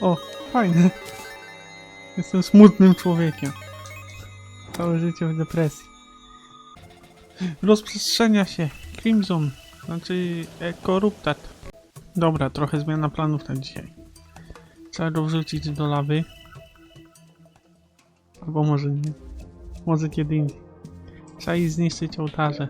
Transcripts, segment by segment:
O, fajne. Jestem smutnym człowiekiem. Całe życie w depresji. Rozprzestrzenia się. Crimson. Znaczy e, koruptat. Dobra, trochę zmiana planów na dzisiaj. Trzeba go wrzucić do lawy. Albo może nie. Może kiedy indziej. Trzeba i zniszczyć ołtarze.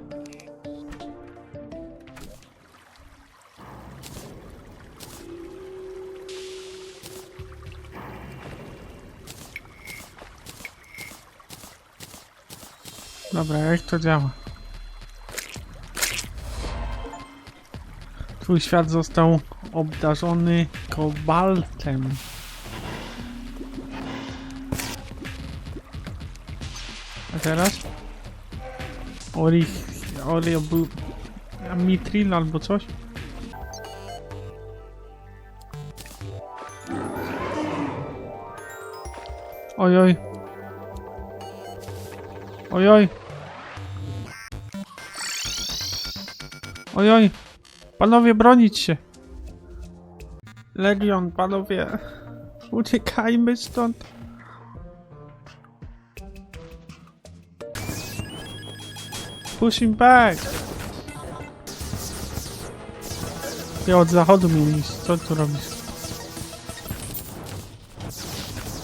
Dobra, jak to działa? Twój świat został obdarzony kobaltem. A teraz? Ori... Ori był... Mitril albo coś? Ojoj. Ojoj. Ojoj. Panowie, bronić się. Legion, panowie. Uciekajmy stąd. Pushing back. Ty od zachodu mieli. Co tu robisz?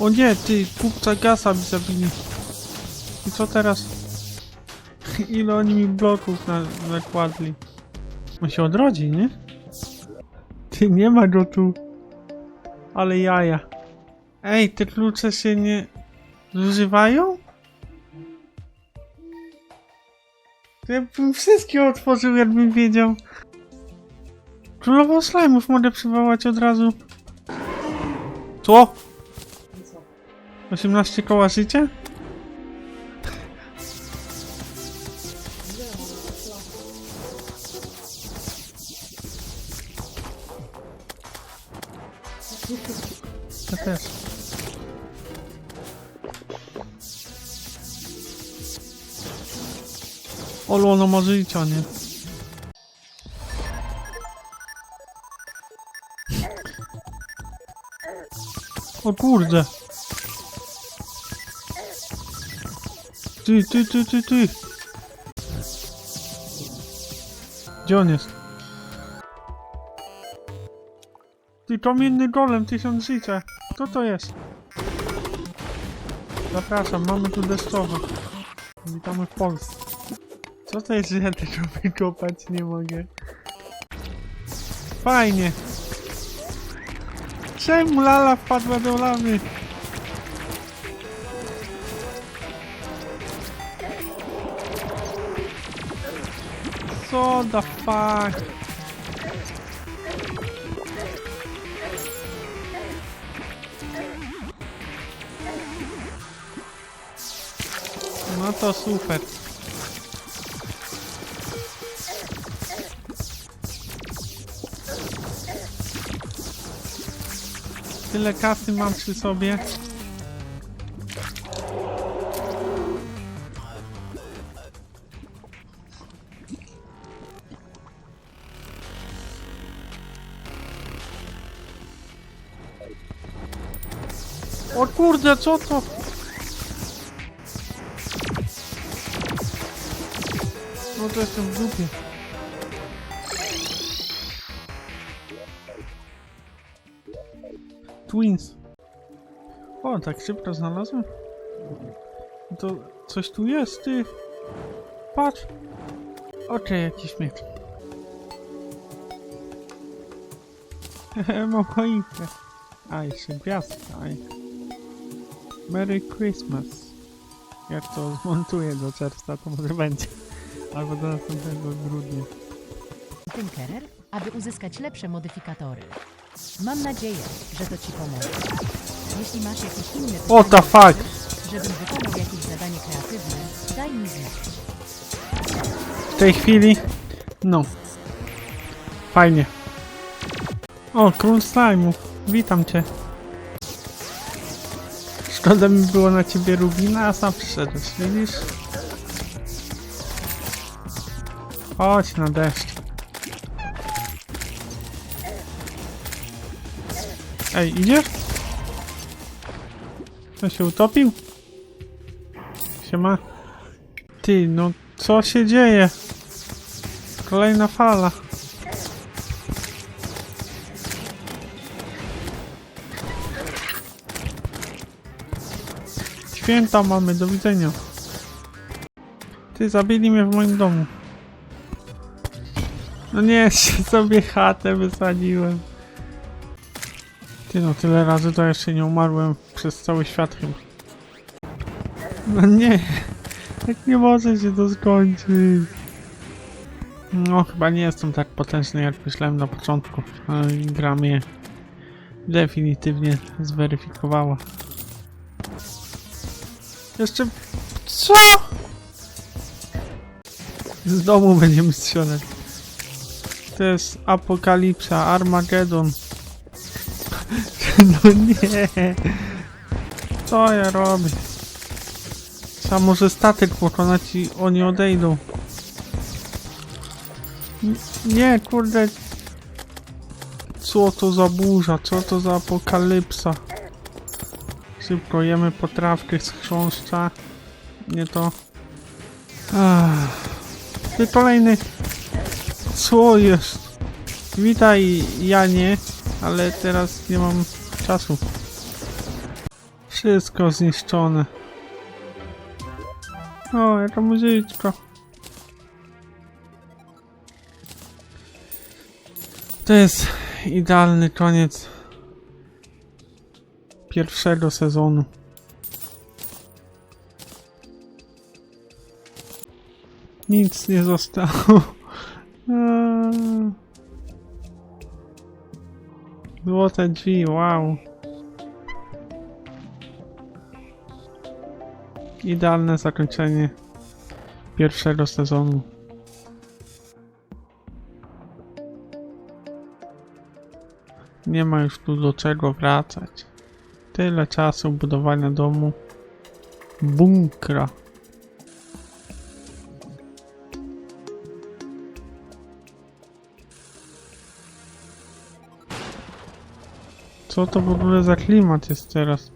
O nie, ty, kupca gasa mi zabili. I co teraz? Ile oni mi bloków na, nakładli? On się odrodzi, nie? Ty, nie ma go tu. Ale jaja. Ej, te klucze się nie... zużywają? Ja bym wszystkie otworzył, jakbym wiedział. Królową slajmów mogę przywołać od razu. Co? 18 koła życia? Ja też. Olu, ono ma życia, nie? O kurde. Ty, ty, ty, ty, ty. Gdzie on jest? Ty, kamienny golem, tysiąc życia. Co to jest? Zapraszam, mamy tu deszczowo. Witamy w Polsce. Co to jest, że ja tego wykopać nie mogę? Fajnie. Czemu lala wpadła do lawy? Co the fuck? No to super. Tyle kasy mam przy sobie. O kurde, co to? No to jestem w dupie. Twins. O, tak szybko znalazłem? No To coś tu jest, ty. Patrz. Okej, jakiś miecz. Hehe, mam choinkę. A, jeszcze gwiazdka. aj. Merry Christmas. Jak to zmontuję do czerwca, to może będzie. Albo do następnego grudnia. Tinkerer, aby uzyskać lepsze modyfikatory. Mam nadzieję, że to Ci pomoże. Jeśli masz jakieś inne the pytania, fuck? żebym wykonał jakieś zadanie kreatywne, daj mi znać. W tej chwili, no. Fajnie. O, król slime'ów. Witam cię. Szkoda mi było na ciebie Rubina, a sam przyszedłeś, widzisz? Chodź na deszcz. Ej, idziesz? To się utopił? Siema. Ty, no co się dzieje? Kolejna fala. Święta mamy, do widzenia. Ty, zabili mnie w moim domu. No nie, sobie chatę wysadziłem. Ty no, tyle razy to jeszcze nie umarłem przez cały świat chyba. No nie, tak nie może się to skończyć. No, chyba nie jestem tak potężny jak myślałem na początku. Gra mnie definitywnie zweryfikowała. Jeszcze... Co? Z domu będziemy strzelać. To jest apokalipsa, Armageddon. No nie. Co ja robię? Trzeba może statek pokonać i oni odejdą. Nie, kurde. Co to za burza? Co to za apokalipsa? Szybko jemy potrawkę z chrząszcza. Nie to. Ach. Kolejny. Co jest? Witaj Janie, ale teraz nie mam czasu. Wszystko zniszczone. O, jaka muzyczka. To jest idealny koniec pierwszego sezonu. Nic nie zostało. Eee. Złote drzwi, wow. Idealne zakończenie pierwszego sezonu. Nie ma już tu do czego wracać. Tyle czasu budowania domu. Bunkra. Co to w ogóle za klimat jest teraz?